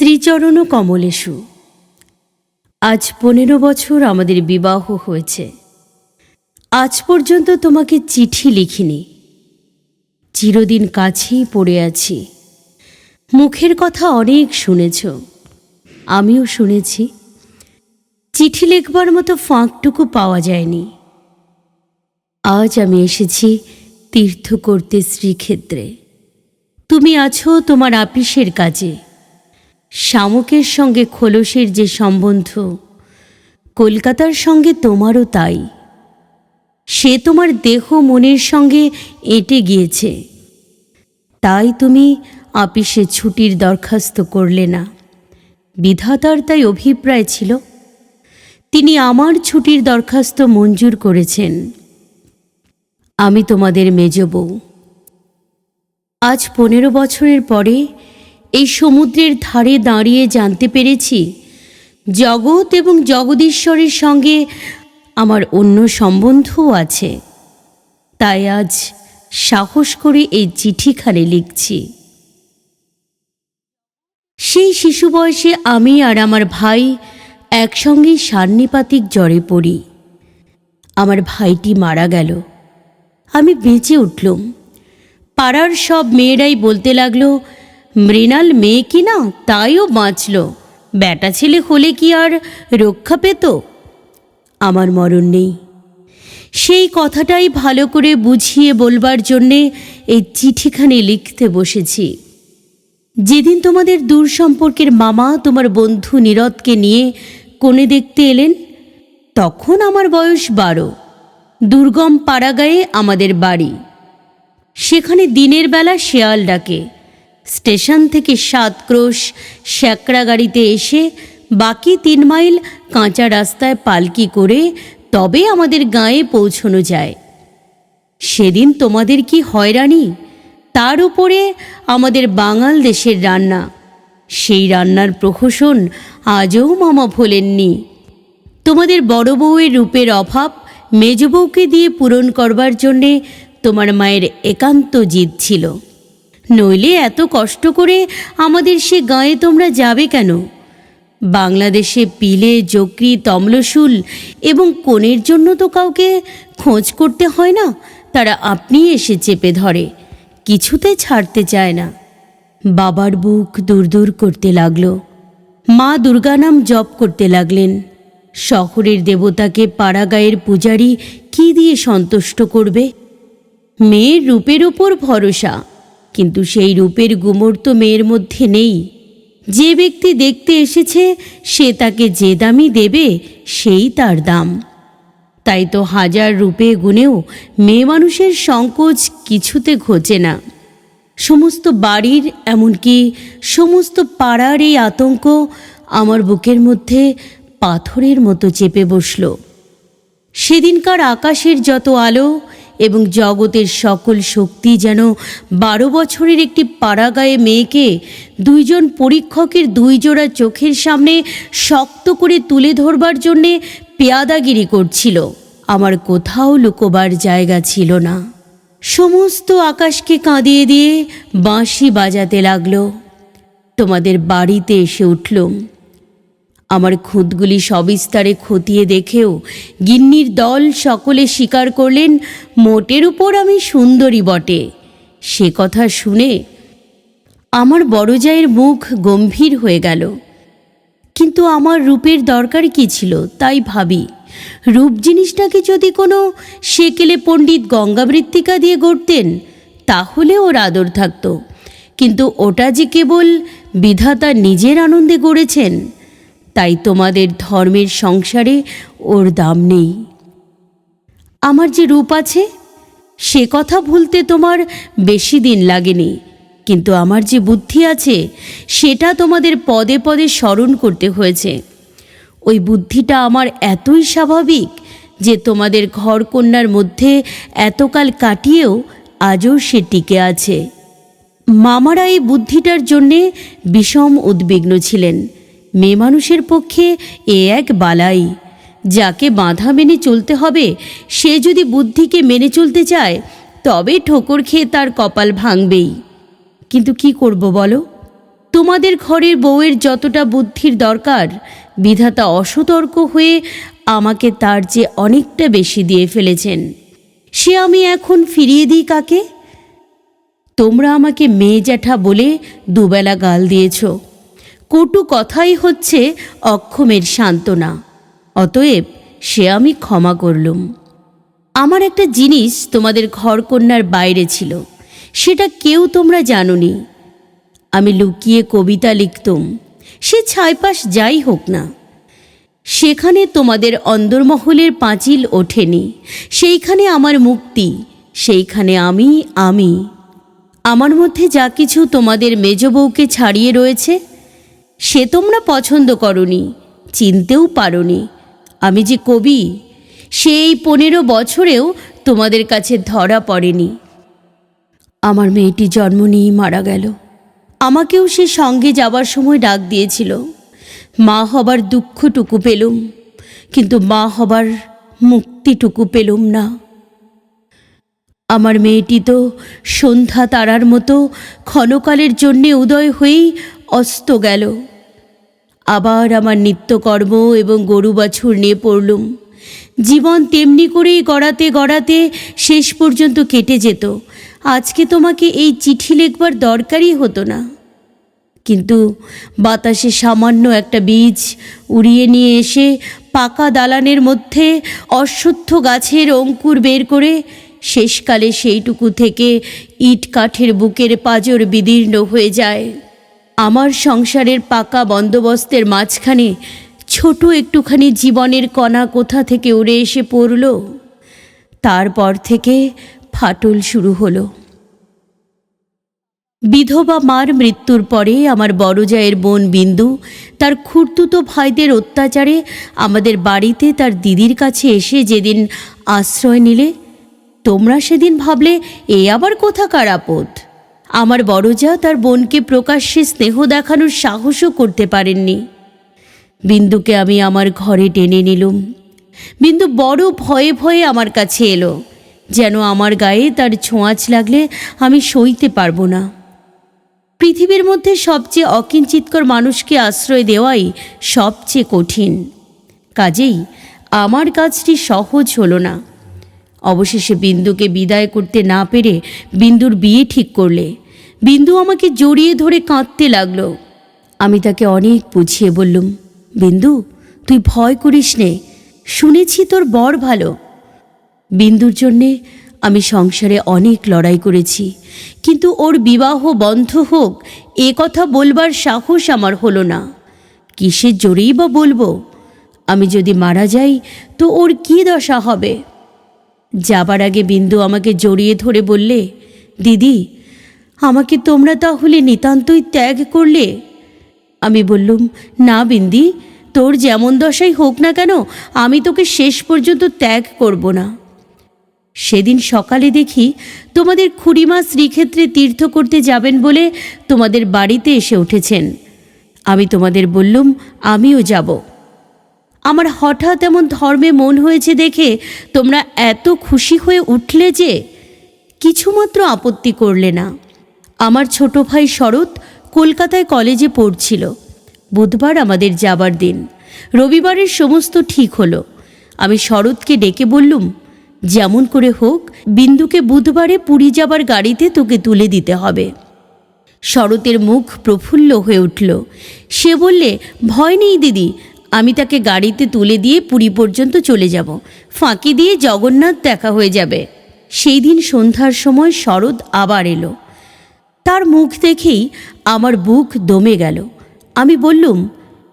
শ্রীচরণ কমলেশু। আজ পনেরো বছর আমাদের বিবাহ হয়েছে। আজ পর্যন্ত তোমাকে চিঠি লিখিনি। চিরদিন কাছেই পড়ে আছি। মুখের কথা অনেক শুনেছ। আমিও শুনেছি। চিঠি লিখবার মতো ফাঁকটুকু পাওয়া যায়নি। আজ আমি এসেছি তীর্থ করতে শ্রীক্ষেত্রে। তুমি আছো তোমার আপিসের কাজে। শামুকের সঙ্গে খোলসের যে সম্বন্ধ, কলকাতার সঙ্গে তোমারও তাই। সে তোমার দেহ মনের সঙ্গে এঁটে গিয়েছে। তাই তুমি আপিসে ছুটির দরখাস্ত করলে না। বিধাতার তাই অভিপ্রায় ছিল। তিনি আমার ছুটির দরখাস্ত মঞ্জুর করেছেন। আমি তোমাদের মেজ বউ। আজ পনেরো বছরের পরে এই সমুদ্রের ধারে দাঁড়িয়ে জানতে পেরেছি, জগৎ এবং জগদীশ্বরের সঙ্গে আমার অন্য সম্বন্ধও আছে। তাই আজ সাহস করে এই চিঠিখানে লিখছি। সেই শিশু বয়সে আমি আর আমার ভাই একসঙ্গেই সান্নিপাতিক জ্বরে পড়ি। আমার ভাইটি মারা গেল। আমি বেঁচে উঠলুম। পাড়ার সব মেয়েরাই বলতে লাগল মৃণাল মেয়ে কি না তাইও বাঁচল। ব্যাটা ছেলে হলে কি আর রক্ষা পেত? আমার মরণ নেই। সেই কথাটাই ভালো করে বুঝিয়ে বলবার জন্যে এই চিঠিখানি লিখতে বসেছি। যেদিন তোমাদের দূর সম্পর্কের মামা তোমার বন্ধু নীরদকে নিয়ে কোণে দেখতে এলেন, তখন আমার বয়স বারো। দুর্গম পাড়াগায়ে আমাদের বাড়ি। সেখানে দিনের বেলা শেয়াল ডাকে। স্টেশন থেকে সাত ক্রোশ শ্যাকড়া গাড়িতে এসে বাকি তিন মাইল কাঁচা রাস্তায় পালকি করে তবে আমাদের গায়ে পৌঁছনো যায়। সেদিন তোমাদের কি হয়রানি তার উপরে আমাদের বাঙাল দেশের রান্না। সেই রান্নার প্রহসন আজও মামা ভোলেননি। তোমাদের বড় বউয়ের রূপের অভাব মেজ বউকে দিয়ে পূরণ করবার জন্যে তোমার মায়ের একান্ত জিদ ছিল। নইলে এত কষ্ট করে আমাদের সে গায়ে তোমরা যাবে কেন? বাংলাদেশে পিলে জকরি তমলসুল এবং কোণের জন্য তো কাউকে খোঁজ করতে হয় না, তারা আপনিই এসে চেপে ধরে, কিছুতে ছাড়তে চায় না। বাবার বুক দূর দূর করতে লাগল। মা দুর্গা নাম জপ করতে লাগলেন। শহরের দেবতাকে পাড়াগায়ের পূজারি কি দিয়ে সন্তুষ্ট করবে? মেয়ের রূপের ওপর ভরসা। কিন্তু সেই রূপের গুমর তো মেয়ের মধ্যে নেই। যে ব্যক্তি দেখতে এসেছে, সে তাকে যে দামই দেবে, সেই তার দাম। তাই তো হাজার রূপে গুণেও মেয়ে মানুষের সংকোচ কিছুতে ঘোচে না। সমস্ত বাড়ির, এমনকি সমস্ত পাড়ার এই আতঙ্ক আমার বুকের মধ্যে পাথরের মতো চেপে বসল। সেদিনকার আকাশের যত আলো এবং জগতের সকল শক্তি যেন বারো বছরের একটি পাড়াগায়ে মেয়েকে দুইজন পরীক্ষকের দুই জোড়া চোখের সামনে শক্ত করে তুলে ধরবার জন্যে পেয়াদাগিরি করছিল। আমার কোথাও লুকোবার জায়গা ছিল না। সমস্ত আকাশকে কাঁদিয়ে দিয়ে বাঁশি বাজাতে লাগল। তোমাদের বাড়িতে এসে উঠলুম। আমার খুঁতগুলি সবিস্তারে খতিয়ে দেখেও গিন্নির দল সকলে স্বীকার করলেন, মোটের উপর আমি সুন্দরী বটে। সে কথা শুনে আমার বড় জায়ের মুখ গম্ভীর হয়ে গেল। কিন্তু আমার রূপের দরকার কি ছিল, তাই ভাবি। রূপ জিনিসটাকে যদি কোনো সেকেলে পণ্ডিত গঙ্গাবৃত্তিকা দিয়ে গড়তেন, তাহলে ওর আদর থাকত। কিন্তু ওটা যে কেবল বিধাতা নিজের আনন্দে গড়েছেন তাই তোমাদের ধর্মের সংসারে ওর দাম নেই। আমার যে রূপ আছে, সে কথা ভুলতে তোমার বেশি দিন লাগেনি। কিন্তু আমার যে বুদ্ধি আছে, সেটা তোমাদের পদে পদে স্মরণ করতে হয়েছে। ওই বুদ্ধিটা আমার এতই স্বাভাবিক যে তোমাদের ঘরকন্যার মধ্যে এতকাল কাটিয়েও আজও সে টিকে আছে। মামারা এই বুদ্ধিটার জন্যে বিষম উদ্বিগ্ন ছিলেন। মেয়ে মানুষের পক্ষে এ এক বালাই। যাকে বাঁধা মেনে চলতে হবে, সে যদি বুদ্ধিকে মেনে চলতে চায়, তবে ঠোকর খেয়ে তার কপাল ভাঙবেই। কিন্তু কি করব বলো? তোমাদের ঘরের বউয়ের যতটা বুদ্ধির দরকার, বিধাতা অসতর্ক হয়ে আমাকে তার যে অনেকটা বেশি দিয়ে ফেলেছেন। সে আমি এখন ফিরিয়ে দিই কাকে? তোমরা আমাকে মেয়ে জ্যাঠা বলে দুবেলা গাল দিয়েছ। কটু কথাই হচ্ছে অক্ষমের সান্ত্বনা। অতএব সে আমি ক্ষমা করলুম। আমার একটা জিনিস তোমাদের ঘরকন্যার বাইরে ছিল, সেটা কেউ তোমরা জানোনি। আমি লুকিয়ে কবিতা লিখতুম, সে ছাইপাশ যাই হোক না। সেখানে তোমাদের অন্দরমহলের পাঁচিল ওঠেনি, সেইখানে আমার মুক্তি, সেইখানে আমি আমি। আমার মধ্যে যা কিছু তোমাদের মেজ বউকে ছাড়িয়ে রয়েছে সে তোমরা পছন্দ করনি, চিনতেও পারোনি। আমি যে কবি, সেই পনেরো বছরেও তোমাদের কাছে ধরা পড়েনি। আমার মেয়েটি জন্ম নিয়েই মারা গেল। আমাকেও সে সঙ্গে যাবার সময় ডাক দিয়েছিল। মা হবার দুঃখটুকু পেলুম, কিন্তু মা হবার মুক্তিটুকু পেলুম না। আমার মেয়েটি তো সন্ধ্যা তারার মতো ক্ষণকালের জন্যে উদয় হয়েই অস্ত গেল। আবার আমার নিত্যকর্ম এবং গরু বাছুর নিয়ে পড়লুম। জীবন তেমনি করেই গড়াতে গড়াতে শেষ পর্যন্ত কেটে যেত। আজকে তোমাকে এই চিঠি লেখবার দরকারই হতো না। কিন্তু বাতাসে সামান্য একটা বীজ উড়িয়ে নিয়ে এসে পাকা দালানের মধ্যে অশ্বত্থ গাছের অঙ্কুর বের করে শেষকালে সেইটুকু থেকে ইট কাঠের বুকের পাজর বিদীর্ণ হয়ে যায়। আমার সংসারের পাকা বন্দোবস্তের মাঝখানে ছোট একটুখানি জীবনের কণা কোথা থেকে উড়ে এসে পড়ল? তারপর থেকে ফাটল শুরু হলো। বিধবা মার মৃত্যুর পরে আমার বড় জায়ের বোন বিন্দু তার খুর্তুতো ভাইদের অত্যাচারে আমাদের বাড়িতে তার দিদির কাছে এসে যেদিন আশ্রয় নিলে, তোমরা সেদিন ভাবলে, এ আবার কোথাকার আপদ? আমার বড় যা তার বোনকে প্রকাশ্যে স্নেহ দেখানোর সাহসও করতে পারেননি। বিন্দুকে আমি আমার ঘরে টেনে নিলুম। বিন্দু বড় ভয়ে ভয়ে আমার কাছে এলো। যেন আমার গায়ে তার ছোঁয়াচ লাগলে আমি সইতে পারব না। পৃথিবীর মধ্যে সবচেয়ে অকিঞ্চিতকর মানুষকে আশ্রয় দেওয়াই সবচেয়ে কঠিন। কাজেই আমার কাজটি সহজ হলো না। অবশেষে বিন্দুকে বিদায় করতে না পেরে বিন্দুর বিয়ে ঠিক করলে। বিন্দু আমাকে জড়িয়ে ধরে কাঁদতে লাগল। আমি তাকে অনেক বুঝিয়ে বললুম, বিন্দু, তুই ভয় করিস নে, শুনেছি তোর বর ভালো। বিন্দুর জন্যে আমি সংসারে অনেক লড়াই করেছি, কিন্তু ওর বিবাহ বন্ধ হোক, এ কথা বলবার সাহস আমার হলো না। কিসের জোরেই বা বলব? আমি যদি মারা যাই, তো ওর কী দশা হবে? যাবার আগে বিন্দু আমাকে জড়িয়ে ধরে বললে, দিদি, আমাকে তোমরা তাহলে নিতান্তই ত্যাগ করলে? আমি বললুম, না বিন্দি, তোর যেমন দশাই হোক না কেন, আমি তোকে শেষ পর্যন্ত ত্যাগ করব না। সেদিন সকালে দেখি তোমাদের খুড়িমা শ্রীক্ষেত্রে তীর্থ করতে যাবেন বলে তোমাদের বাড়িতে এসে উঠেছেন। আমি তোমাদের বললুম, আমিও যাব। আমার হঠাৎ এমন ধর্মে মন হয়েছে দেখে তোমরা এত খুশি হয়ে উঠলে যে কিছুমাত্র আপত্তি করলে না। আমার ছোট ভাই শরৎ কলকাতায় কলেজে পড়ছিল। বুধবার আমাদের যাবার দিন। রবিবারের সমস্ত ঠিক হলো। আমি শরৎকে ডেকে বললুম, যেমন করে হোক, বিন্দুকে বুধবারে পুরী যাবার গাড়িতে তোকে তুলে দিতে হবে। শরতের মুখ প্রফুল্ল হয়ে উঠল। সে বললে, ভয় নেই দিদি আমি তাকে গাড়িতে তুলে দিয়ে পুরী পর্যন্ত চলে যাব। ফাঁকি দিয়ে জগন্নাথ দেখা হয়ে যাবে। সেই দিন সন্ধ্যার সময় শরৎ আবার এলো। তার মুখ দেখেই আমার বুক দমে গেল। আমি বললুম,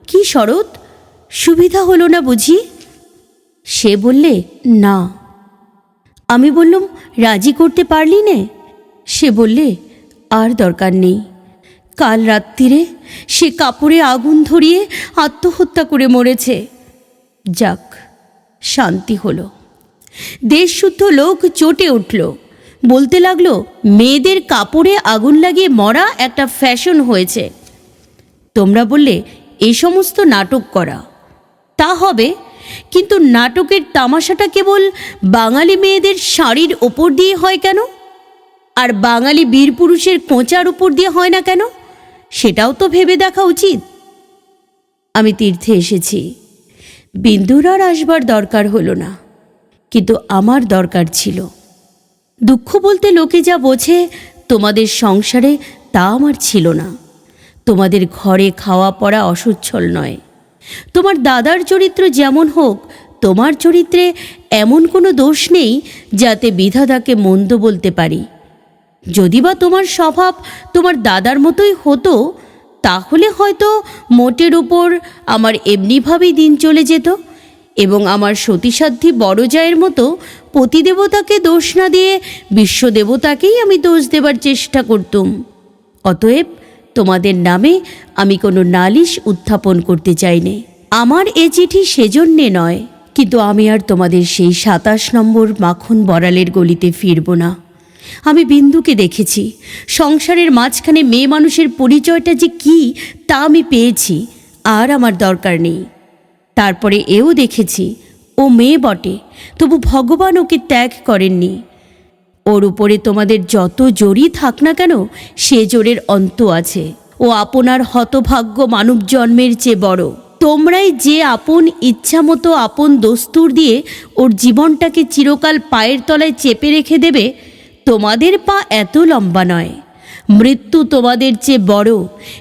কি শরৎ? সুবিধা হলো না বুঝি? সে বললে, না। আমি বললুম, রাজি করতে পারলি নে? সে বললে, আর দরকার নেই। কাল রাত্রিরে সে কাপড়ে আগুন ধরিয়ে আত্মহত্যা করে মরেছে। যাক, শান্তি হলো। দেশশুদ্ধ লোক চটে উঠল। বলতে লাগল, মেয়েদের কাপড়ে আগুন লাগিয়ে মরা একটা ফ্যাশন হয়েছে। তোমরা বললে, এ সমস্ত নাটক করা। তা হবে, কিন্তু নাটকের তামাশাটা কেবল বাঙালি মেয়েদের শাড়ির ওপর দিয়ে হয় কেন? আর বাঙালি বীর পুরুষের কোঁচার উপর দিয়ে হয় না কেন? সেটাও তো ভেবে দেখা উচিত। আমি তীর্থে এসেছি। বিন্দুর আর আসবার দরকার হলো না, কিন্তু আমার দরকার ছিল। দুঃখ বলতে লোকে যা বোঝে, তোমাদের সংসারে তা আমার ছিল না। তোমাদের ঘরে খাওয়া পড়া অসচ্ছল নয়। তোমার দাদার চরিত্র যেমন হোক, তোমার চরিত্রে এমন কোনো দোষ নেই যাতে বিধাতাকে মন্দ বলতে পারি। যদি বা তোমার স্বভাব তোমার দাদার মতোই হতো, তাহলে হয়তো মোটের উপর আমার এমনিভাবেই দিন চলে যেত এবং আমার সতীসাধ্যী বড় জায়ের মতো পতিদেবতাকে দোষ না দিয়ে বিশ্বদেবতাকেই আমি দোষ দেবার চেষ্টা করতুম। অতএব তোমাদের নামে আমি কোনো নালিশ উত্থাপন করতে চাইনে। আমার এ চিঠি সেজন্যে নয়, কিন্তু আমি আর তোমাদের সেই সাতাশ নম্বর মাখন বড়ালের গলিতে ফিরব না। আমি বিন্দুকে দেখেছি। সংসারের মাঝখানে মেয়ে মানুষের পরিচয়টা যে কি, তা আমি পেয়েছি। আর আমার দরকার নেই। তারপরে এও দেখেছি, ও মেয়ে বটে, তবু ভগবান ওকে ত্যাগ করেননি। ওর উপরে তোমাদের যত জোরই থাক না কেন, সে জোরের অন্ত আছে। ও আপনার হতভাগ্য মানব জন্মের চেয়ে বড়। তোমরাই যে আপন ইচ্ছামতো আপন দস্তুর দিয়ে ওর জীবনটাকে চিরকাল পায়ের তলায় চেপে রেখে দেবে তোমাদের পা এত লম্বা নয়। মৃত্যু তোমাদের চেয়ে বড়।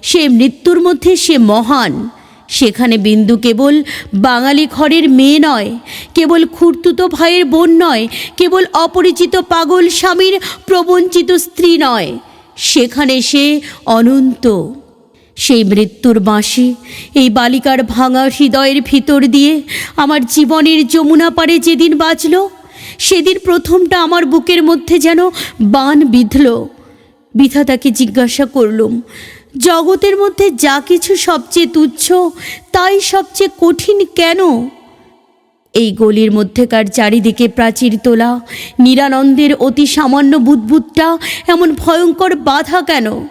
সে মৃত্যুর মধ্যে সে মহান। সেখানে বিন্দু কেবল বাঙালি ঘরের মেয়ে নয়। কেবল খুর্তুতো ভাইয়ের বোন নয়। কেবল অপরিচিত পাগল স্বামীর প্রবঞ্চিত স্ত্রী নয়। সেখানে সে অনন্ত। সেই মৃত্যুর বাঁশি, এই বালিকার ভাঙা হৃদয়ের ভিতর দিয়ে আমার জীবনের যমুনা পারে যেদিন বাজল সেদিন প্রথমটা আমার বুকের মধ্যে যেন বান বিঁধল। বিধাতাকে জিজ্ঞাসা করলুম, জগতের মধ্যে যা কিছু সবচেয়ে তুচ্ছ, তাই সবচেয়ে কঠিন কেন? এই গলির মধ্যেকার চারিদিকে প্রাচীর তোলা, নিরানন্দের অতি সামান্য বুদ্বুদটা এমন ভয়ঙ্কর বাধা কেন?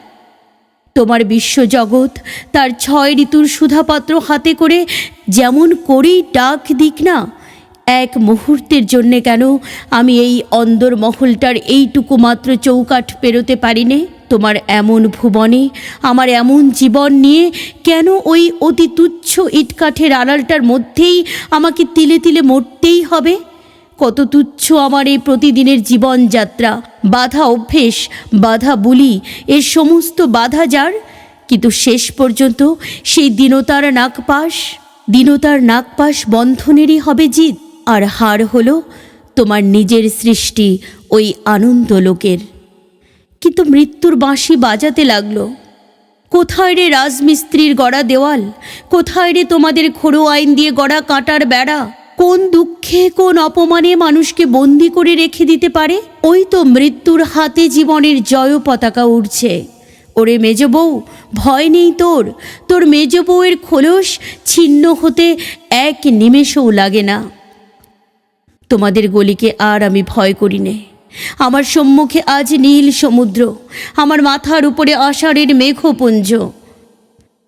তোমার বিশ্বজগৎ তার ছয় ঋতুর সুধাপাত্র হাতে করে যেমন করেই ডাক দিক না এক মুহূর্তের জন্যে কেন আমি এই অন্দর মহলটার এইটুকু মাত্র চৌকাঠ পেরোতে পারিনে? তোমার এমন ভুবনে, আমার এমন জীবন নিয়ে কেন ওই অতি তুচ্ছ ইটকাঠের আড়ালটার মধ্যেই আমাকে তিলে তিলে মরতেই হবে? কত তুচ্ছ আমার এই প্রতিদিনের জীবনযাত্রা বাধা অভ্যেস, বাধা বুলি, এর সমস্ত বাধা যার? কিন্তু শেষ পর্যন্ত সেই দীনতার নাকপাশ দীনতার নাকপাশ বন্ধনেরই হবে জিত। আর হার হল তোমার নিজের সৃষ্টি ওই আনন্দ লোকের। কিন্তু মৃত্যুর বাঁশি বাজাতে লাগল। কোথায় রে রাজমিস্ত্রির গড়া দেওয়াল? কোথায় রে তোমাদের খোড়ো আইন দিয়ে গড়া কাঁটার বেড়া? কোন দুঃখে, কোন অপমানে মানুষকে বন্দি করে রেখে দিতে পারে? ওই তো মৃত্যুর হাতে জীবনের জয় পতাকা উঠছে ওরে মেজ বউ, ভয় নেই তোর। তোর মেজ বউয়ের খোলস ছিন্ন হতে এক নিমেষও লাগে না। তোমাদের গলিকে আর আমি ভয় করি নে। আমার সম্মুখে আজ নীল সমুদ্র, আমার মাথার উপরে আষাঢ়ের মেঘপুঞ্জ।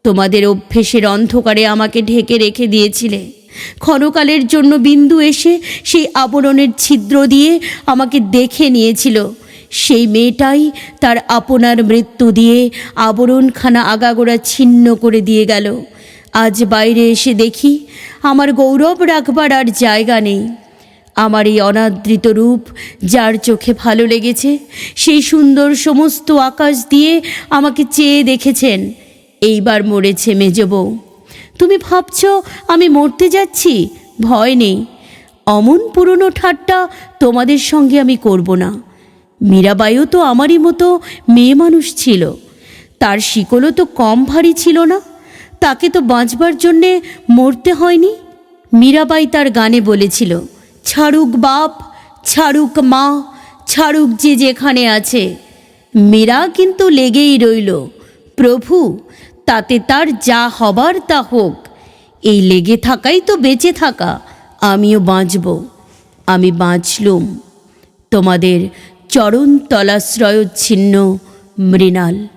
তোমাদের অভ্যেসের অন্ধকারে আমাকে ঢেকে রেখে দিয়েছিলে। ক্ষণকালের জন্য বিন্দু এসে সেই আবরণের ছিদ্র দিয়ে আমাকে দেখে নিয়েছিল। সেই মেয়েটাই তার আপনার মৃত্যু দিয়ে আবরণখানা আগাগোড়া ছিন্ন করে দিয়ে গেল। আজ বাইরে এসে দেখি আমার গৌরব রাখবার আর জায়গা নেই। আমার এই অনাদৃত রূপ যার চোখে ভালো লেগেছে, সেই সুন্দর সমস্ত আকাশ দিয়ে আমাকে চেয়ে দেখেছেন, এইবার মরেছে মেজ বউ। তুমি ভাবছ আমি মরতে যাচ্ছি? ভয় নেই। অমন পুরনো ঠাট্টা তোমাদের সঙ্গে আমি করব না। মীরাবাইও তো আমারই মতো মেয়ে মানুষ ছিল। তার শিকলও তো কম ভারী ছিল না। তাকে তো বাঁচবার জন্যে মরতে হয়নি। মীরাবাই তার গানে বলেছিল ছাড়ুক বাপ, ছাড়ুক মা, ছাড়ুক যে যেখানে আছে। মীরা কিন্তু লেগেই রইল। প্রভু, তাতে তার যা হবার তা হোক। এই লেগে থাকাই তো বেঁচে থাকা, আমিও বাঁচব। আমি বাঁচলুম। তোমাদের চরণ তলাশ্রয় ছিন্ন মৃণাল।